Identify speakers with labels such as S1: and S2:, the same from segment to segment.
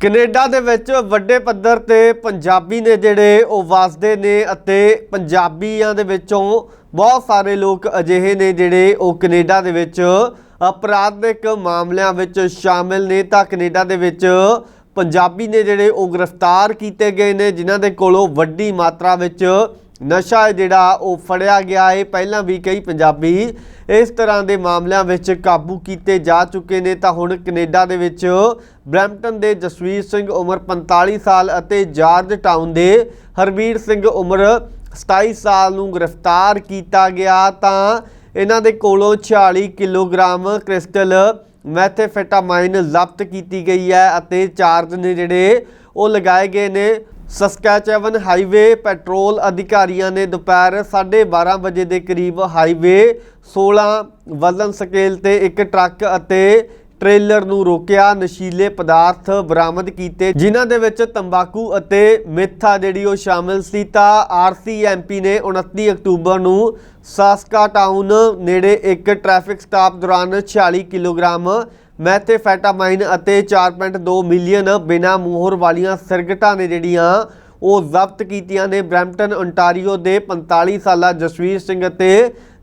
S1: Canada ਦੇ ਵਿੱਚ ਵੱਡੇ ਪੱਧਰ ਤੇ ਪੰਜਾਬੀ ਨੇ ਜਿਹੜੇ ਉਹ ਵਸਦੇ ਨੇ ਅਤੇ ਪੰਜਾਬੀਆਂ ਦੇ ਵਿੱਚੋਂ ਬਹੁਤ ਸਾਰੇ ਲੋਕ ਅਜਿਹੇ ਨੇ ਜਿਹੜੇ ਉਹ ਕੈਨੇਡਾ ਦੇ ਵਿੱਚ ਅਪਰਾਧਿਕ ਮਾਮਲਿਆਂ ਵਿੱਚ ਸ਼ਾਮਿਲ ਨੇ ਤਾਂ ਕੈਨੇਡਾ ਦੇ ਵਿੱਚ ਪੰਜਾਬੀ ਨੇ ਜਿਹੜੇ ਉਹ ਗ੍ਰਿਫਤਾਰ ਕੀਤੇ ਗਏ ਨੇ, ਜਿਨ੍ਹਾਂ ਦੇ ਕੋਲੋਂ ਵੱਡੀ ਮਾਤਰਾ ਵਿੱਚ ਨਸ਼ਾ ਹੈ ਜਿਹੜਾ ਉਹ ਫੜਿਆ ਗਿਆ ਹੈ। ਪਹਿਲਾਂ ਵੀ ਕਈ ਪੰਜਾਬੀ ਇਸ ਤਰ੍ਹਾਂ ਦੇ ਮਾਮਲਿਆਂ ਵਿੱਚ ਕਾਬੂ ਕੀਤੇ ਜਾ ਚੁੱਕੇ ਨੇ। ਤਾਂ ਹੁਣ ਕੈਨੇਡਾ ਦੇ ਵਿੱਚ ਬਰੈਂਪਟਨ ਦੇ ਜਸਵੀਰ ਸਿੰਘ ਉਮਰ 45 ਸਾਲ ਅਤੇ ਜਾਰਜ ਟਾਊਨ ਦੇ ਹਰਵੀਰ ਸਿੰਘ ਉਮਰ 27 ਸਾਲ ਨੂੰ ਗ੍ਰਿਫਤਾਰ ਕੀਤਾ ਗਿਆ। ਤਾਂ ਇਹਨਾਂ ਦੇ ਕੋਲੋਂ 46 ਕਿਲੋਗ੍ਰਾਮ ਕ੍ਰਿਸਟਲ ਮੈਥੇਫੈਟਾਮਾਈਨ ਜ਼ਬਤ ਕੀਤੀ ਗਈ ਹੈ ਅਤੇ ਚਾਰਜ ਨੇ ਜਿਹੜੇ ਉਹ ਲਗਾਏ ਗਏ ਨੇ। ਸਸਕੈਚੇਵਨ ਹਾਈਵੇ ਪੈਟਰੋਲ ਅਧਿਕਾਰੀਆਂ ਨੇ ਦੁਪਹਿਰ 12:30 ਵਜੇ ਦੇ ਕਰੀਬ ਹਾਈਵੇ 16 ਵਜ਼ਨ ਸਕੇਲ ਤੇ ਇੱਕ ਟਰੱਕ ਅਤੇ ਟ੍ਰੇਲਰ ਨੂੰ ਰੋਕਿਆ। ਨਸ਼ੀਲੇ ਪਦਾਰਥ ਬਰਾਮਦ ਕੀਤੇ, ਜਿਨ੍ਹਾਂ ਦੇ ਵਿੱਚ ਤੰਬਾਕੂ ਅਤੇ ਮਿੱਥਾ ਜਿਹੜੀ ਉਹ ਸ਼ਾਮਿਲ ਸੀ ਤਾਂ ਆਰਸੀਐਮਪੀ ਨੇ 29 ਅਕਤੂਬਰ ਨੂੰ ਸਾਸਕਾ ਟਾਊਨ ਨੇੜੇ ਇੱਕ ਟ੍ਰੈਫਿਕ ਸਟਾਪ ਦੌਰਾਨ 46 ਕਿਲੋਗ੍ਰਾਮ ਮੈਥੇਫੈਟਾਮਾਈਨ ਅਤੇ 4.2 ਮਿਲੀਅਨ ਬਿਨਾ ਮੋਹਰ ਵਾਲੀਆਂ ਸਿਰਗਟਾਂ ਨੇ ਜਿਹੜੀਆਂ ਉਹ ਜ਼ਬਤ ਕੀਤੀਆਂ ਨੇ ਬ੍ਰੈਂਪਟਨ ਓਨਟਾਰੀਓ ਦੇ 45 ਸਾਲਾ ਜਸਵੀਰ ਸਿੰਘ ਅਤੇ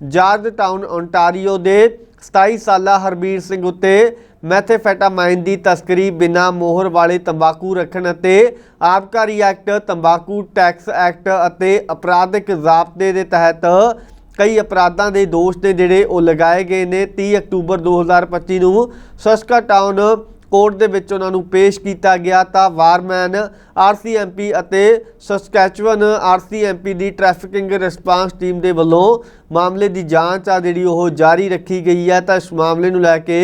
S1: ਜਾਰਜ ਟਾਊਨ ਓਨਟਾਰੀਓ ਦੇ 27 ਸਾਲਾ ਹਰਬੀਰ ਸਿੰਘ ਉੱਤੇ ਮੈਥੇਫੈਟਾਮਾਈਨ ਦੀ ਤਸਕਰੀ ਬਿਨਾ ਮੋਹਰ ਵਾਲੇ ਤੰਬਾਕੂ ਰੱਖਣ ਅਤੇ ਆਬਕਾਰੀ ਐਕਟ, ਤੰਬਾਕੂ ਟੈਕਸ ਐਕਟ ਅਤੇ ਅਪਰਾਧਿਕ ਜ਼ਾਬਤੇ ਦੇ ਤਹਿਤ ਕਈ ਅਪਰਾਧਾਂ ਦੇ ਦੋਸ਼ ਨੇ ਜਿਹੜੇ ਉਹ ਲਗਾਏ ਗਏ ਨੇ। 30 ਅਕਤੂਬਰ 2025 ਨੂੰ ਸਸਕਾ ਟਾਊਨ ਕੋਰਟ ਦੇ ਵਿੱਚ ਉਹਨਾਂ ਨੂੰ ਪੇਸ਼ ਕੀਤਾ ਗਿਆ ਤਾਂ Warman R C M P ਅਤੇ Saskatchewan R C M P ਦੀ ਟ੍ਰੈਫਿਕਿੰਗ ਰਿਸਪਾਂਸ ਟੀਮ ਦੇ ਵੱਲੋਂ ਮਾਮਲੇ ਦੀ ਜਾਂਚ ਆ ਜਿਹੜੀ ਉਹ ਜਾਰੀ ਰੱਖੀ ਗਈ ਹੈ। ਤਾਂ ਇਸ ਮਾਮਲੇ ਨੂੰ ਲੈ ਕੇ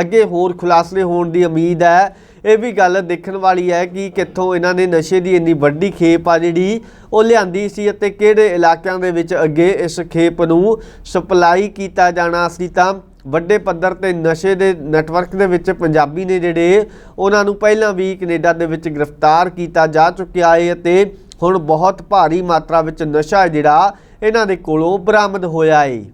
S1: ਅੱਗੇ ਹੋਰ ਖੁਲਾਸੇ ਹੋਣ ਦੀ ਉਮੀਦ ਹੈ ਇਹ ਵੀ ਗੱਲ ਦੇਖਣ ਵਾਲੀ ਹੈ ਕਿ ਕਿੱਥੋਂ ਇਹਨਾਂ ਨੇ ਨਸ਼ੇ ਦੀ ਇੰਨੀ ਵੱਡੀ ਖੇਪ ਆ ਜਿਹੜੀ ਉਹ ਲਿਆਂਦੀ ਸੀ ਅਤੇ ਕਿਹੜੇ ਇਲਾਕਿਆਂ ਦੇ ਵਿੱਚ ਅੱਗੇ ਇਸ ਖੇਪ ਨੂੰ ਸਪਲਾਈ ਕੀਤਾ ਜਾਣਾ ਸੀ। ਤਾਂ ਵੱਡੇ ਪੱਧਰ ਤੇ ਨਸ਼ੇ ਦੇ ਨੈਟਵਰਕ ਦੇ ਵਿੱਚ ਪੰਜਾਬੀ ਨੇ ਜਿਹੜੇ ਉਹਨਾਂ ਨੂੰ ਪਹਿਲਾਂ ਵੀ ਕੈਨੇਡਾ ਦੇ ਵਿੱਚ ਗ੍ਰਿਫਤਾਰ ਕੀਤਾ ਜਾ ਚੁੱਕਿਆ ਹੈ ਅਤੇ ਹੁਣ ਬਹੁਤ ਭਾਰੀ ਮਾਤਰਾ ਵਿੱਚ ਨਸ਼ਾ ਜਿਹੜਾ ਇਹਨਾਂ ਦੇ ਕੋਲੋਂ ਬਰਾਮਦ ਹੋਇਆ ਹੈ